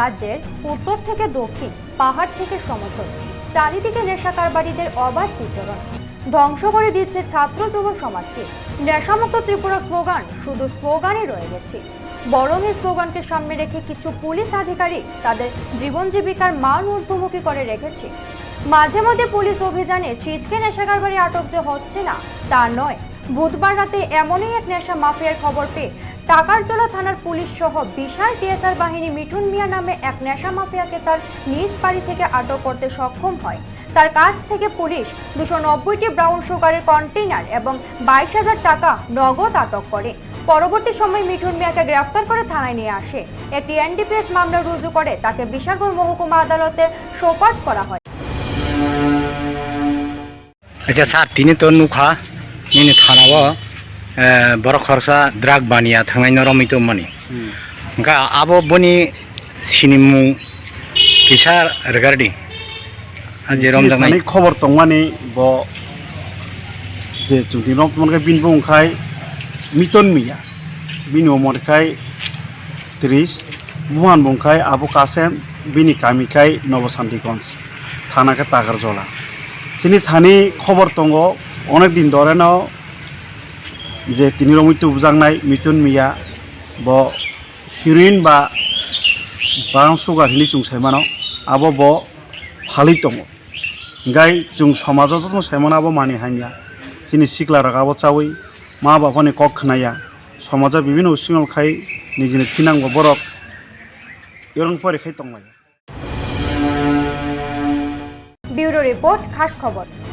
রাজ্যের উত্তর থেকে দক্ষিণ, পাহাড় থেকে সমতল, চারিদিকে নেশা কারবারিদের অবাধ বিচরণ। ধ্বংস করে দিচ্ছে ছাত্র যুব সমাজকে। নেশামুক্ত ত্রিপুরা স্লোগান শুধু স্লোগানই রয়ে গেছে। বরং এই স্লোগানকে সামনে রেখে কিছু পুলিশ আধিকারিক তাদের জীবন জীবিকার মান ঊর্ধ্বমুখী করে রেখেছে। মাঝে মধ্যে পুলিশ অভিযানে ছিচকে নেশা কারবারি আটক যে হচ্ছে না, তা নয়। বুধবার রাতে এমনই এক নেশা মাফিয়ার খবর পেয়ে টাকারজলা থানার পুলিশ সহ বিশাল টিএসআর বাহিনী মিঠুন মিয়া নামে এক নেশা মাফিয়াকে তার নিজ বাড়ি থেকে আটক করতে সক্ষম হয়। তার কাছ থেকে পুলিশ দুশো নব্বইটি ব্রাউন সুগারের কন্টেইনার এবং বাইশ হাজার টাকা নগদ আটক করে। পরবর্তী সময় মিঠুন মিয়াকে গ্রেফতার করে থানায় নিয়ে আসে। একটি এনডিপিএস মামলা রুজু করে তাকে বিশালগড় মহকুমা আদালতে সোপার্দ করা হয়। আচ্ছা স্যার, তিনি তো নুখা নিনি বড় খরসা দ্রাগ বানিয়া থাंनाय নরমিত মানে গা আবো বনি সিনেমু কিসার রেগার্ডিং যে রমজানাই খবর তংমানি ব যে চুদি রমজানকে বিনবো ওখাই মিতন মিয়া বিনি ওমরখাই ত্রিশ মহান বংখাই আবু কাসেম বিনি কামিখাই নবশান্তিগঞ্জ থানাকে তাগার জলা সে থানি খবর তঙ্গ অনেক দিন ধরে নাও যে तिनि मृत्यु बुजांनाय मिथुन मिया ब हिरोइन बा बां सुगार हिनि जों सैमानाव आब' ब फालि दङ गाय जों समाजाव जों सैमानाबो मानि हानिया जोंनि सिख्ला रागाबो चावै मा बाबानि कक खोनाया समाजा बिभिन्न उसिङावखाय निजिनि फिनांगौ बरक इरं फरिखाय दंलायो ब्युरो रिपोर्ट खास खबर